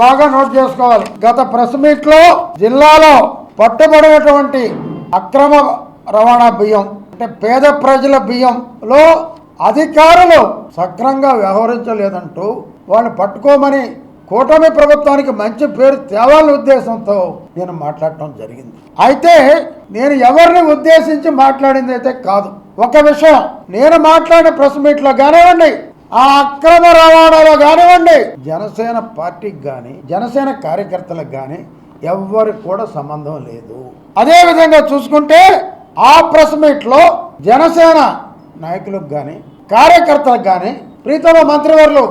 బాగా నోట్ చేసుకోవాలి. గత ప్రెస్ మీట్లో జిల్లాలో పట్టుబడినటువంటి అక్రమ రవాణా బియ్యం అంటే పేద ప్రజల బియ్యంలో అధికారులు సక్రంగా వ్యవహరించలేదంటూ వాళ్ళు పట్టుకోమని కూటమి ప్రభుత్వానికి మంచి పేరు తేవాలని ఉద్దేశంతో నేను మాట్లాడటం జరిగింది. అయితే నేను ఎవరిని ఉద్దేశించి మాట్లాడింది అయితే కాదు. ఒక విషయం నేను మాట్లాడిన ప్రెస్ మీట్లో కానివ్వండి ఆ అక్రమ రవాణాలో కానివ్వండి. జనసేన పార్టీకి కానీ జనసేన కార్యకర్తలకు కానీ ఎవ్వరికి కూడా సంబంధం లేదు. అదే విధంగా చూసుకుంటే ఆ ప్రెస్ మీట్లో జనసేన నాయకులకు కానీ కార్యకర్తలకు కానీ ప్రీతమ మంత్రివర్లు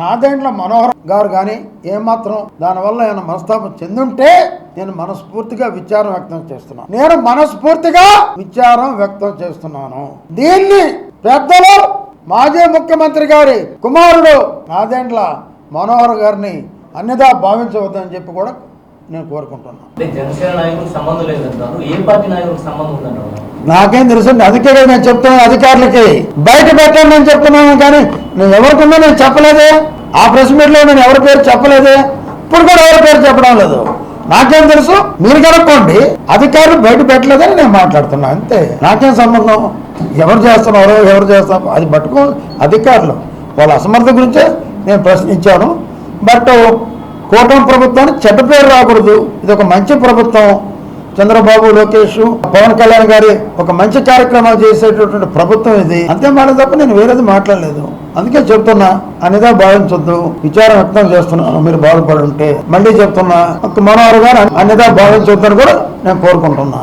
నాదేండ్ల మనోహర్ గారు కానీ ఏమాత్రం దానివల్ల ఏమైనా మనస్తాపం చెందుంటే నేను మనస్ఫూర్తిగా విచారం వ్యక్తం చేస్తున్నాను నేను మనస్ఫూర్తిగా విచారం వ్యక్తం చేస్తున్నాను. దీన్ని పెద్దలు మాజీ ముఖ్యమంత్రి గారి కుమారుడు నాదేండ్ల మనోహర్ గారిని అన్నిదా భావించవద్దని చెప్పి కూడా నేను కోరుకుంటున్నాను నాకేం తెలుసు అందుకే కదా నేను చెప్తున్నాను అధికారులకి. బయట పెట్టండి అని చెప్తున్నాను కానీ నేను ఎవరికుందో నేను చెప్పలేదే. ఆ ప్రెస్ మీట్లో నేను ఎవరి పేరు చెప్పలేదే. ఇప్పుడు కూడా ఎవరి పేరు చెప్పడం లేదు. నాకేం తెలుసు? మీరు కనుక్కోండి. అధికారులు బయట పెట్టలేదని నేను మాట్లాడుతున్నా అంతే. నాకేం సంబంధం? ఎవరు చేస్తున్నారో ఎవరు చేస్తారో అది పట్టుకో అధికారులు. వాళ్ళ అసమర్థత గురించే నేను ప్రశ్నించాను. బట్ కూటమి ప్రభుత్వానికి చెడ్డ పేరు రాకూడదు. ఇది ఒక మంచి ప్రభుత్వం. చంద్రబాబు లోకేష్ పవన్ కళ్యాణ్ గారి ఒక మంచి కార్యక్రమాలు చేసేటటువంటి ప్రభుత్వం ఇది. అంతే మాట తప్ప నేను వేరేది మాట్లాడలేదు. అందుకే చెప్తున్నా అనేదా భావించొద్దు. విచారం వ్యక్తం చేస్తున్నాను మీరు బాధపడి ఉంటే. మళ్ళీ చెప్తున్నా మనోహర్ గారు అనేదా భావించొద్దని కూడా నేను కోరుకుంటున్నా.